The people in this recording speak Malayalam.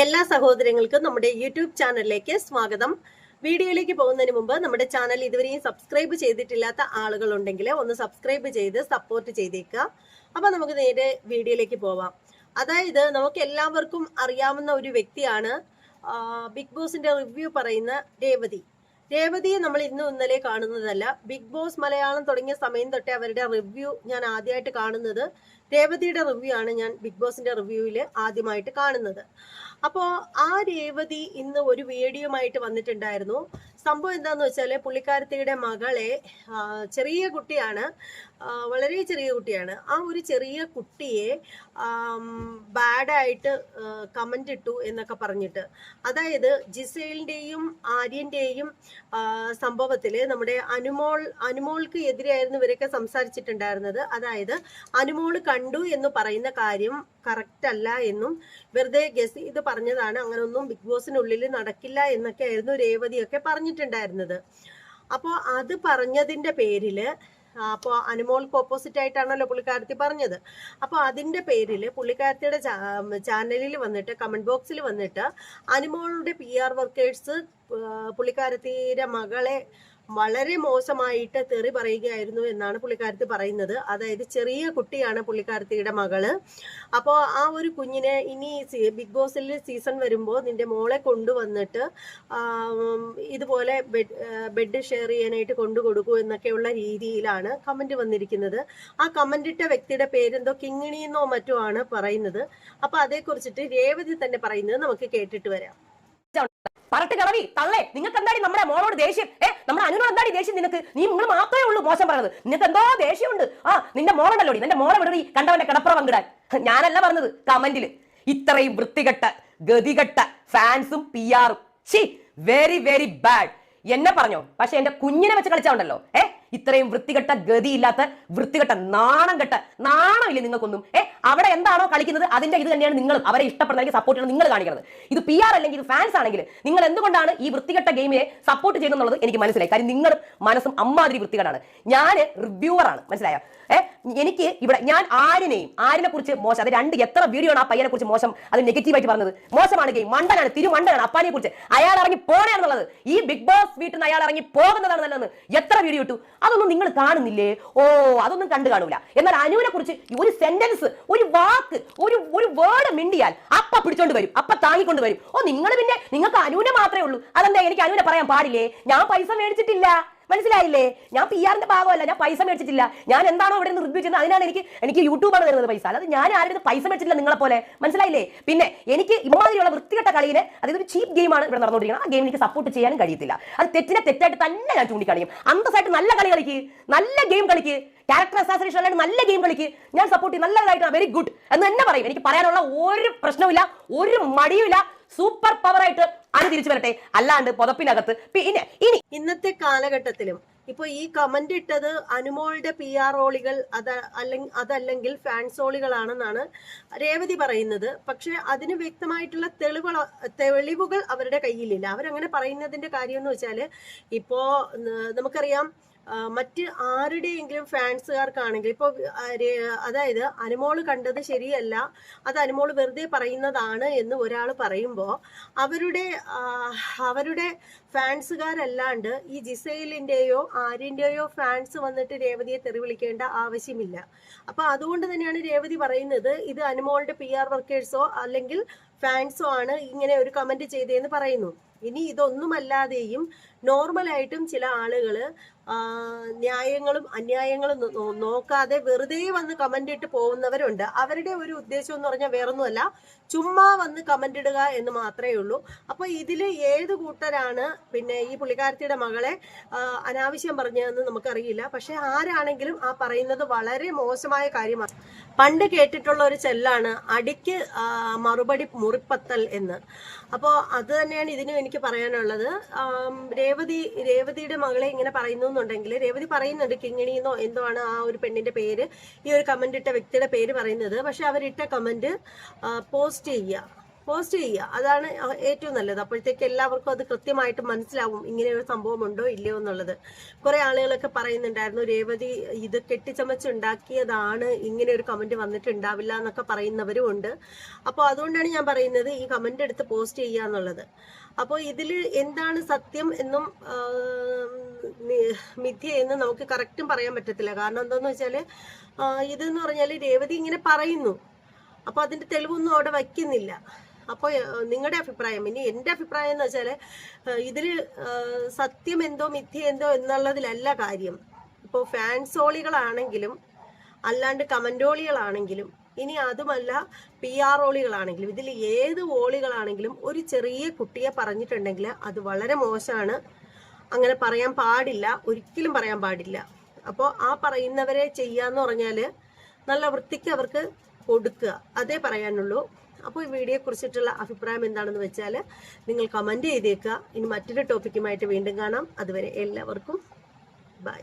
എല്ലാ സഹോദരങ്ങൾക്കും നമ്മുടെ യൂട്യൂബ് ചാനലിലേക്ക് സ്വാഗതം. വീഡിയോയിലേക്ക് പോകുന്നതിന് മുമ്പ് നമ്മുടെ ചാനൽ ഇതുവരെയും സബ്സ്ക്രൈബ് ചെയ്തിട്ടില്ലാത്ത ആളുകളുണ്ടെങ്കിൽ ഒന്ന് സബ്സ്ക്രൈബ് ചെയ്ത് സപ്പോർട്ട് ചെയ്തേക്കുക. അപ്പൊ നമുക്ക് നേരെ വീഡിയോയിലേക്ക് പോവാം. അതായത് നമുക്ക് എല്ലാവർക്കും അറിയാവുന്ന ഒരു വ്യക്തിയാണ് ബിഗ് ബോസിന്റെ റിവ്യൂ പറയുന്ന രേവതി. രേവതിയെ നമ്മൾ ഇന്നും ഇന്നലെ കാണുന്നതല്ല. ബിഗ് ബോസ് മലയാളം തുടങ്ങിയ സമയം തൊട്ടേ അവരുടെ റിവ്യൂ ഞാൻ ആദ്യമായിട്ട് കാണുന്നത് രേവതിയുടെ റിവ്യൂ ആണ് ഞാൻ ബിഗ് ബോസിന്റെ റിവ്യൂവിൽ ആദ്യമായിട്ട് കാണുന്നത്. അപ്പോൾ ആ രേവതി ഇന്ന് ഒരു വീഡിയോയുമായിട്ട് വന്നിട്ടുണ്ടായിരുന്നു. സംഭവം എന്താന്ന് വെച്ചാൽ പുള്ളിക്കാരത്തിയുടെ മകളെ ചെറിയ കുട്ടിയാണ്. വളരെ ചെറിയ കുട്ടിയാണ്. ആ ഒരു ചെറിയ കുട്ടിയെ ബാഡായിട്ട് കമന്റ് ഇട്ടു എന്നൊക്കെ പറഞ്ഞിട്ട്. അതായത് ജിസേലിന്റെയും ആര്യന്റെയും സംഭവത്തിൽ നമ്മുടെ അനുമോൾ അനുമോൾക്ക് എതിരെയായിരുന്നു ഇവരൊക്കെ സംസാരിച്ചിട്ടുണ്ടായിരുന്നത്. അതായത് അനുമോൾ കണ്ടു എന്ന് പറയുന്ന കാര്യം കറക്റ്റ് അല്ല എന്നും വെറുതെ ഗസ് ഇത് പറഞ്ഞതാണ്. അങ്ങനൊന്നും ബിഗ് ബോസിനുള്ളിൽ നടക്കില്ല എന്നൊക്കെ ആയിരുന്നു രേവതിയൊക്കെ പറഞ്ഞിട്ടുണ്ടായിരുന്നത്. അപ്പോൾ അത് പറഞ്ഞതിന്റെ പേരിൽ അപ്പോൾ അനുമോൾക്ക് ഓപ്പോസിറ്റ് ആയിട്ടാണല്ലോ പുള്ളിക്കാരത്തി പറഞ്ഞത്. അപ്പോൾ അതിന്റെ പേരിൽ പുള്ളിക്കാരത്തിയുടെ ചാനലിൽ വന്നിട്ട് കമന്റ് ബോക്സിൽ വന്നിട്ട് അനുമോളുടെ പി ആർ വർക്കേഴ്സ് പുള്ളിക്കാരത്തിയുടെ മകളെ വളരെ മോശമായിട്ട് തെറി പറയുകയായിരുന്നു എന്നാണ് പുള്ളിക്കാരത്തി പറയുന്നത്. അതായത് ചെറിയ കുട്ടിയാണ് പുള്ളിക്കാരത്തിയുടെ മകൾ. അപ്പോൾ ആ ഒരു കുഞ്ഞിനെ ഇനി ബിഗ് ബോസിൽ സീസൺ വരുമ്പോൾ നിന്റെ മോളെ കൊണ്ടുവന്നിട്ട് ഇതുപോലെ ബെഡ് ഷെയർ ചെയ്യാനായിട്ട് കൊണ്ടു കൊടുക്കൂ എന്നൊക്കെയുള്ള രീതിയിലാണ് കമന്റ് വന്നിരിക്കുന്നത്. ആ കമന്റ് ഇട്ട വ്യക്തിയുടെ പേരെന്തോ കിങ്ങിണി എന്നോ മറ്റോ ആണ് പറയുന്നത്. അപ്പൊ അതേക്കുറിച്ചിട്ട് രേവതി തന്നെ പറയുന്നത് നമുക്ക് കേട്ടിട്ട് വരാം. പറട്ട് കളവി തള്ളേ. നിങ്ങൾക്ക് എന്താടി നമ്മുടെ മോളോട് ദേഷ്യം? ഏ നമ്മുടെ അനുനോട് എന്താടി ദേഷ്യം നിനക്ക്? നീ നിങ്ങൾ മാത്രമേ ഉള്ളൂ മോശം പറയുന്നത് നിനക്ക് എന്തോ ദേഷ്യമുണ്ട്. ആ നിന്റെ മോളുണ്ടല്ലോ നിന്റെ മോളെ വിടറി കണ്ടവന്റെ കിടപ്പുറ പങ്കിടാൻ ഞാനല്ല പറഞ്ഞത് കമന്റിൽ ഇത്രയും വൃത്തികെട്ട ഗതികെട്ട ഫാൻസും പി ആറും ഷി വെരി വെരി ബാഡ് എന്നെ പറഞ്ഞോ? പക്ഷെ എന്റെ കുഞ്ഞിനെ വെച്ച് കളിച്ചാണ്ടല്ലോ ഏ ഇത്രയും വൃത്തികെട്ട ഗതിയില്ലാത്ത വൃത്തികെട്ട നാണം കെട്ട നാണമില്ല നിങ്ങൾക്കൊന്നും? ഏ അവിടെ എന്താണോ കളിക്കുന്നത് അതിന്റെ ഇത് തന്നെയാണ് നിങ്ങൾ അവരെ ഇഷ്ടപ്പെടുന്ന സപ്പോർട്ട് ചെയ്യുന്നത് നിങ്ങൾ കാണിക്കുന്നത് ഇത് പി ആർ അല്ലെങ്കിൽ ഇത് ഫാൻസ് ആണെങ്കിൽ നിങ്ങൾ എന്തുകൊണ്ടാണ് ഈ വൃത്തികെട്ട ഗെയിമിനെ സപ്പോർട്ട് ചെയ്യുന്നത് എനിക്ക് മനസ്സിലായി. കാര്യം നിങ്ങൾ മനസ്സും അമ്മാതിരി വൃത്തികെട്ടാണ് ഞാൻ റിവ്യൂവർ ആണ്. മനസ്സിലായോ? ഏ എനിക്ക് ഇവിടെ ഞാൻ ആരിനെയും ആരിനെ കുറിച്ച് മോശം അത് രണ്ട് എത്ര വീഡിയോ ആണ് ആ പയ്യനെ കുറിച്ച് മോശം അത് നെഗറ്റീവായിട്ട് പറഞ്ഞത്? മോശമാണ് ഗെയിം മണ്ടനാണ് തിരുമണ്ടനാണ് അപ്പാനെ കുറിച്ച് അയാൾ ഇറങ്ങി പോകണമെന്നുള്ളത് ഈ ബിഗ് ബോസ് വീട്ടിൽ നിന്ന് അയാൾ ഇറങ്ങി പോകുന്നതാണ് നല്ലത് എത്ര വീഡിയോ ഇട്ടു? അതൊന്നും നിങ്ങൾ കാണുന്നില്ലേ? ഓ അതൊന്നും കണ്ടു കാണൂല. എന്നാൽ അനുവിനെ കുറിച്ച് ഒരു സെന്റൻസ് ഒരു വാക്ക് ഒരു ഒരു വേർഡ് മിണ്ടിയാൽ അപ്പ പിടിച്ചോണ്ട് വരും അപ്പ താങ്ങിക്കൊണ്ട് വരും. ഓ നിങ്ങൾ പിന്നെ നിങ്ങൾക്ക് അനുവിനെ മാത്രമേ ഉള്ളൂ. അതെന്താ എനിക്ക് അനുവിനെ പറയാൻ പാടില്ലേ? ഞാൻ പൈസ മേടിച്ചിട്ടില്ല. മനസ്സിലായില്ലേ? ഞാൻ പി ആറിന്റെ ഭാഗമല്ല ഞാൻ പൈസ മേടിച്ചിട്ടില്ല. ഞാൻ എന്താണോ ഇവിടെ നിന്ന് റിവ്യൂ ചെയ്യുന്നത് അതിനാണ് എനിക്ക് എനിക്ക് യൂട്യൂബാണ് തരുന്നത് പൈസ. അല്ലാതെ ഞാൻ ആരും പൈസ മേടിച്ചിട്ടില്ല നിങ്ങളെ പോലെ. മനസ്സിലായില്ലേ? പിന്നെ എനിക്ക് ഇമാതിരിയുള്ള വൃത്തികെട്ട കളിയിനെ അതായത് ഒരു ചീപ്പ് ഗെയിമാണ് ഇവിടെ നടന്നുകൊണ്ടിരിക്കുന്നത്. ആ ഗെയിം എനിക്ക് സപ്പോർട്ട് ചെയ്യാനും കഴിയത്തില്ല. അത് തെറ്റിനെ തെറ്റായിട്ട് തന്നെ ഞാൻ ചൂണ്ടിക്കാണിക്കും. അന്തസ്സായിട്ട് നല്ല കളി കളിക്ക്. നല്ല ഗെയിം കളിക്ക്. ക്യാരക്ടർ അസാസിനേഷൻ അല്ലാണ്ട് നല്ല ഗെയിം കളിക്ക്. ഞാൻ സപ്പോർട്ട് ചെയ്യും. നല്ലതായിട്ടാണ് വെരി ഗുഡ് എന്ന് തന്നെ പറയും. എനിക്ക് പറയാനുള്ള ഒരു പ്രശ്നവുമില്ല. ഒരു മടിയുമില്ല. സൂപ്പർ പവർ ആയിട്ട് അത് തിരിച്ചു വരട്ടെ. അല്ലാണ്ട് പുതപ്പിനകത്ത് പിന്നെ ഇനി ഇന്നത്തെ കാലഘട്ടത്തിലും ഇപ്പൊ ഈ കമന്റ് ഇട്ടത് അനുമോളുടെ പി ആർ ഓളികൾ അത് അല്ലെങ്കിൽ അതല്ലെങ്കിൽ ഫാൻസോളികളാണെന്നാണ് രേവതി പറയുന്നത്. പക്ഷെ അതിന് വ്യക്തമായിട്ടുള്ള തെളിവ തെളിവുകൾ അവരുടെ കയ്യിലില്ല. അവരങ്ങനെ പറയുന്നതിന്റെ കാര്യം എന്ന് വെച്ചാൽ ഇപ്പോ നമുക്കറിയാം മറ്റ് ആരുടെയെങ്കിലും ഫാൻസുകാർക്കാണെങ്കിൽ ഇപ്പോൾ അതായത് അനുമോൾ കണ്ടത് ശരിയല്ല അത് അനുമോൾ വെറുതെ പറയുന്നതാണ് എന്ന് ഒരാൾ പറയുമ്പോൾ അവരുടെ അവരുടെ ഫാൻസുകാരല്ലാണ്ട് ഈ ജിസൈലിന്റെയോ ആര്യന്റെയോ ഫാൻസ് വന്നിട്ട് രേവതിയെ തെറി വിളിക്കേണ്ട ആവശ്യമില്ല. അപ്പോൾ അതുകൊണ്ട് തന്നെയാണ് രേവതി പറയുന്നത് ഇത് അനുമോളുടെ പി ആർ വർക്കേഴ്സോ അല്ലെങ്കിൽ ഫാൻസോ ആണ് ഇങ്ങനെ ഒരു കമന്റ് ചെയ്തതെന്ന് പറയുന്നു. ഇനി ഇതൊന്നുമല്ലാതെയും നോർമലായിട്ടും ചില ആളുകൾ ന്യായങ്ങളും അന്യായങ്ങളും നോക്കാതെ വെറുതെ വന്ന് കമന്റ് ഇട്ട് പോകുന്നവരുണ്ട്. അവരുടെ ഒരു ഉദ്ദേശം എന്ന് പറഞ്ഞാൽ വേറൊന്നുമല്ല ചുമ്മാ വന്ന് കമന്റ് ഇടുക എന്ന് മാത്രമേ ഉള്ളൂ. അപ്പോൾ ഇതിൽ ഏത് കൂട്ടരാണ് പിന്നെ ഈ പുള്ളിക്കാരത്തിയുടെ മകളെ അനാവശ്യം പറഞ്ഞതെന്ന് നമുക്കറിയില്ല. പക്ഷെ ആരാണെങ്കിലും ആ പറയുന്നത് വളരെ മോശമായ കാര്യമാണ്. പണ്ട് കേട്ടിട്ടുള്ള ഒരു ചെല്ലാണ് അടിക്ക് മറുപടി മുറിപ്പത്തൽ എന്ന്. അപ്പോൾ അത് തന്നെയാണ് ഇതിനും എനിക്ക് പറയാനുള്ളത് ആം, രേവതി രേവതിയുടെ മകളെ ഇങ്ങനെ പറയുന്നു എന്നുണ്ടെങ്കിൽ രേവതി പറയുന്നുണ്ട് കിങ്ങിണിന്നോ എന്തോ ആണ് ആ ഒരു പെണ്ണിന്റെ പേര് ഈ ഒരു കമന്റ് ഇട്ട വ്യക്തിയുടെ പേര് പറയുന്നത്. പക്ഷെ അവരിട്ട കമന്റ് പോസ്റ്റ് ചെയ്യുക. പോസ്റ്റ് ചെയ്യുക. അതാണ് ഏറ്റവും നല്ലത്. അപ്പോഴത്തേക്ക് എല്ലാവർക്കും അത് കൃത്യമായിട്ട് മനസ്സിലാവും ഇങ്ങനെ ഒരു സംഭവം ഉണ്ടോ ഇല്ലയോ എന്നുള്ളത്. കുറെ ആളുകളൊക്കെ പറയുന്നുണ്ടായിരുന്നു രേവതി ഇത് കെട്ടിച്ചമച്ചുണ്ടാക്കിയതാണ് ഇങ്ങനെ ഒരു കമന്റ് വന്നിട്ടുണ്ടാവില്ല എന്നൊക്കെ പറയുന്നവരും ഉണ്ട്. അപ്പോൾ അതുകൊണ്ടാണ് ഞാൻ പറയുന്നത് ഈ കമന്റ് എടുത്ത് പോസ്റ്റ് ചെയ്യുക എന്നുള്ളത്. അപ്പോൾ ഇതിൽ എന്താണ് സത്യം എന്നും ആ, നി- മിഥ്യ എന്നും നമുക്ക് കറക്റ്റും പറയാൻ പറ്റത്തില്ല. കാരണം എന്താണെന്ന് വെച്ചാൽ ഇതെന്ന് പറഞ്ഞാൽ രേവതി ഇങ്ങനെ പറയുന്നു. അപ്പോൾ അതിന്റെ തെളിവൊന്നും അവിടെ വയ്ക്കുന്നില്ല. അപ്പോൾ നിങ്ങളുടെ അഭിപ്രായം ഇനി എന്റെ അഭിപ്രായം എന്ന് വെച്ചാൽ ഇതിൽ സത്യം എന്തോ മിഥ്യ എന്തോ എന്നുള്ളതിലല്ല കാര്യം. ഇപ്പോൾ ഫാൻസോളികളാണെങ്കിലും അല്ലാണ്ട് കമന്റോളികളാണെങ്കിലും ഇനി അതുമല്ല പി ആർ ഓളികളാണെങ്കിലും ഇതിൽ ഏത് ഓളികളാണെങ്കിലും ഒരു ചെറിയ കുട്ടിയെ പറഞ്ഞിട്ടുണ്ടെങ്കിൽ അത് വളരെ മോശമാണ്. അങ്ങനെ പറയാൻ പാടില്ല ഒരിക്കലും പറയാൻ പാടില്ല. അപ്പോൾ ആ പറയുന്നവരെ ചെയ്യാന്ന് പറഞ്ഞാൽ നല്ല വൃത്തിക്ക് അവർക്ക് കൊടുക്കുക അതേ പറയാനുള്ളൂ. അപ്പോൾ ഈ വീഡിയോയെ കുറിച്ചിട്ടുള്ള അഭിപ്രായം എന്താണെന്ന് വെച്ചാൽ നിങ്ങൾ കമന്റ് ചെയ്തേക്കുക. ഇനി മറ്റൊരു ടോപ്പിക്കുമായിട്ട് വീണ്ടും കാണാം. അതുവരെ എല്ലാവർക്കും ബൈ